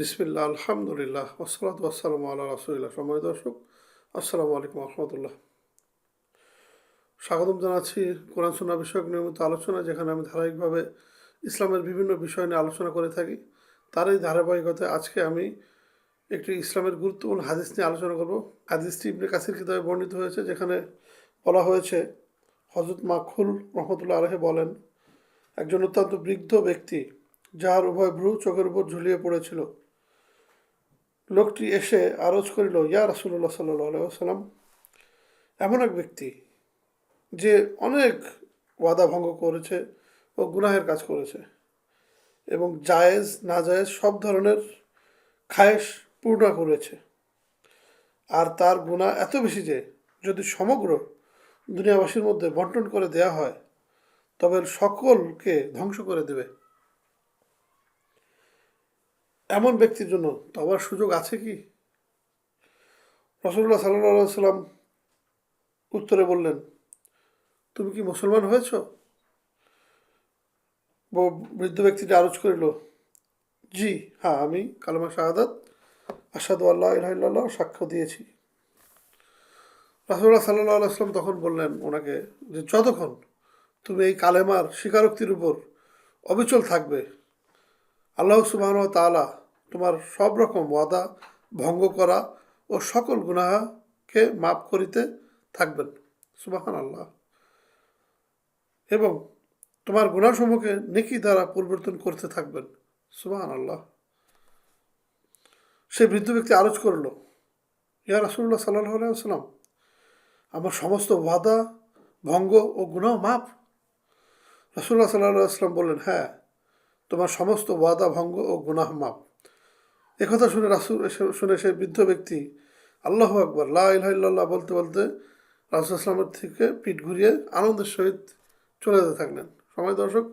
বিসমিল্লা আলহামদুলিল্লাহ ওসলাত আসসালামু আল্লাহ রাসুলিল্লাহ। সময় দর্শক, আসসালামু আলাইকুম রহমতুল্লাহ। স্বাগতম জানাচ্ছি কোরআন সোনা বিষয়ক নিয়মিত আলোচনা, যেখানে আমি ধারাবাহিকভাবে ইসলামের বিভিন্ন বিষয় নিয়ে আলোচনা করে থাকি। তার এই ধারাবাহিকতায় আজকে আমি একটি ইসলামের গুরুত্বপূর্ণ হাদিস নিয়ে আলোচনা করব। হাদিসটি ইবনে কাসির কিতাবে বর্ণিত হয়েছে, যেখানে বলা হয়েছে হজরত মাখুল রহমতুল্লাহ আলহে বলেন, একজন অত্যন্ত বৃদ্ধ ব্যক্তি যার উভয় ভ্রু চোখের উপর ঝুলিয়ে পড়েছিল লোকটি এসে আরজ করিল, ইয়া রাসুল্লাহ সাল্লাহ সাল্লাম এমন এক ব্যক্তি যে অনেক ওয়াদা ভঙ্গ করেছে ও গুনাহের কাজ করেছে এবং জায়েজ না জায়েজ সব ধরনের খায়েশ পূর্ণ করেছে। আর তার গুণা এত বেশি যে যদি সমগ্র দুনিয়াবাসীর মধ্যে বন্টন করে দেয়া হয়, তবে সকলকে ধ্বংস করে দেবে। এমন ব্যক্তির জন্য তবার সুযোগ আছে কি? রসুল্লাহ সাল্লাহ সাল্লাম উত্তরে বললেন, তুমি কি মুসলমান হয়েছ? বৃদ্ধ ব্যক্তিটি আরজ করিল, জি হ্যাঁ আমি কালামা শাহাদাত আসাদু আল্লাহ ইল্লাহ সাক্ষ্য দিয়েছি। রাসুল্লাহ সাল্লাহ আলাইসলাম তখন বললেন ওনাকে যে, যতক্ষণ তুমি এই কালেমার স্বীকারোক্তির উপর অবিচল থাকবে আল্লাহ সুবাহন তালা তোমার সব রকম ওয়াদা ভঙ্গ করা ও সকল গুনাহাকে মাফ করিতে থাকবেন। সুবাহান আল্লাহ এবং তোমার গুণাসমূহকে নেকি দ্বারা পরিবর্তন করতে থাকবেন। সুবাহান আল্লাহ সে বৃদ্ধ ব্যক্তি আলোচ করল, ইয়া রাসুল্লাহ সাল্লাহ সাল্লাম আমার সমস্ত ওয়াদা, ভঙ্গ ও গুনাহ মাপ রাসুল্লাহ সাল্লাহ আসলাম বললেন হ্যাঁ তোমার সমস্ত ওয়াদা, ভঙ্গ ও গুনাহ মাপ একথা শুনে রাসুল, শুনে সে বৃদ্ধ ব্যক্তি, আল্লাহ আকবর লাহ বলতে বলতে রাসুল ইসলামের থেকে পিঠ ঘুরিয়ে আনন্দের সহিত চলে যেতে থাকলেন। সময় দর্শক,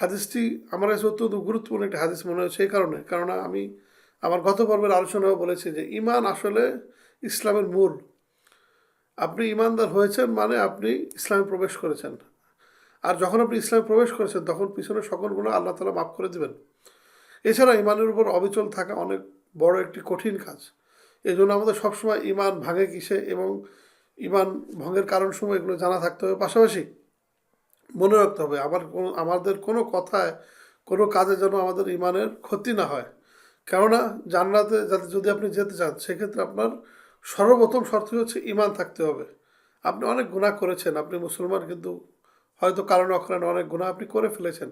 হাদিসটি আমার কাছে অত্যন্ত গুরুত্বপূর্ণ একটি হাদিস মনে হয়েছে সেই কারণে। কারণ আমি আমার গত পর্বের আলোচনাও বলেছি যে ইমান আসলে ইসলামের মূল। আপনি ইমানদার হয়েছেন মানে আপনি ইসলামে প্রবেশ করেছেন। আর যখন আপনি ইসলামে প্রবেশ করেছেন, তখন পিছনে সকলগুলো আল্লাহ তালা মাফ করে দেবেন। এছাড়া ইমানের উপর অবিচল থাকা অনেক বড় একটি কঠিন কাজ। এই জন্য আমাদের সবসময় ইমান ভাঙে কিসে এবং ইমান ভঙ্গের কারণসমূহ এগুলো জানা থাকতে হবে। পাশাপাশি মনে রাখতে হবে আবার কোনো, আমাদের কোনো কথায়, কোনো কাজে যেন আমাদের ইমানের ক্ষতি না হয়। কেননা জান্নাতে যাতে, যদি আপনি যেতে চান, সেক্ষেত্রে আপনার সর্বপ্রথম শর্ত হচ্ছে ইমান থাকতে হবে। আপনি অনেক গুণা করেছেন, আপনি মুসলমান, কিন্তু হয়তো কারণ অকারণে অনেক গুণা আপনি করে ফেলেছেন।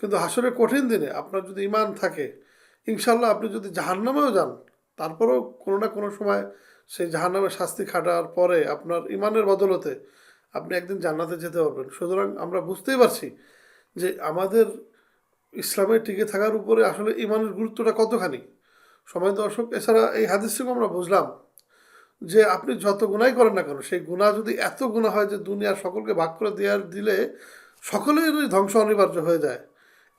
কিন্তু হাসরের কঠিন দিনে আপনার যদি ইমান থাকে ইনশাল্লাহ আপনি যদি জাহান্নামেও যান, তারপরেও কোনো না কোনো সময় সেই জাহান্নামের শাস্তি খাটার পরে আপনার ইমানের বদলতে আপনি একদিন জান্নাতে যেতে পারবেন। সুতরাং আমরা বুঝতেই পারছি যে আমাদের ইসলামে টিকে থাকার উপরে আসলে ইমানের গুরুত্বটা কতখানি। সময় দর্শক, এছাড়া এই হাদিস থেকে আমরা বুঝলাম যে আপনি যত গুণাই করেন না কেন, সেই গুণা যদি এত গুণা হয় যে দুনিয়ার সকলকে ভাগ করে দেওয়ার দিলে সকলেরই ধ্বংস অনিবার্য হয়ে যায়।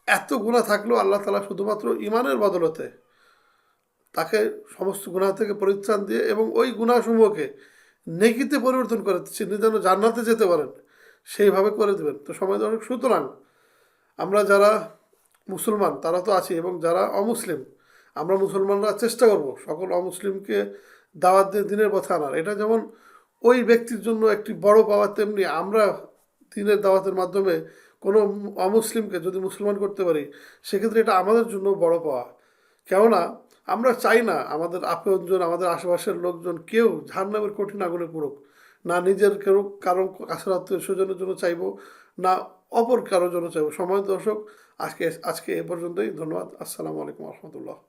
এত গুণা থাকলেও আল্লাহ তালা শুধুমাত্র ইমানের বদলতে তাকে সমস্ত গুণা থেকে পরিত্রাণ দিয়ে এবং ওই গুণাসমূহকে নেকিতে পরিবর্তন করে তিনি যেন জান্নাতে যেতে পারেন, সেইভাবে করে দেবেন। তো সময় দর্শক সুতরাং আমরা যারা মুসলমান, তারা তো আছি এবং যারা অমুসলিম, আমরা মুসলমানরা চেষ্টা করব সকল অমুসলিমকে দাওয়াত দিনের পথে আনার। এটা যেমন ওই ব্যক্তির জন্য একটি বড় পাওয়া, তেমনি আমরা দিনের দাওয়াতের মাধ্যমে কোনো অমুসলিমকে যদি মুসলমান করতে পারি, সেক্ষেত্রে এটা আমাদের জন্য বড় পাওয়া। কেননা, আমরা চাই না আমাদের আপনজন, আমাদের আশেপাশের লোকজন কেউ নামের কঠিন আগুনে পড়ুক। না নিজের কেউ, কারও কাছের আত্মীয় স্বজনের জন্য চাইব, না অপর কারোর জন্য চাইব। সময় দর্শক, আজকে আজকে এ পর্যন্তই। ধন্যবাদ। আসসালামু আলাইকুম রহমতুল্লাহ।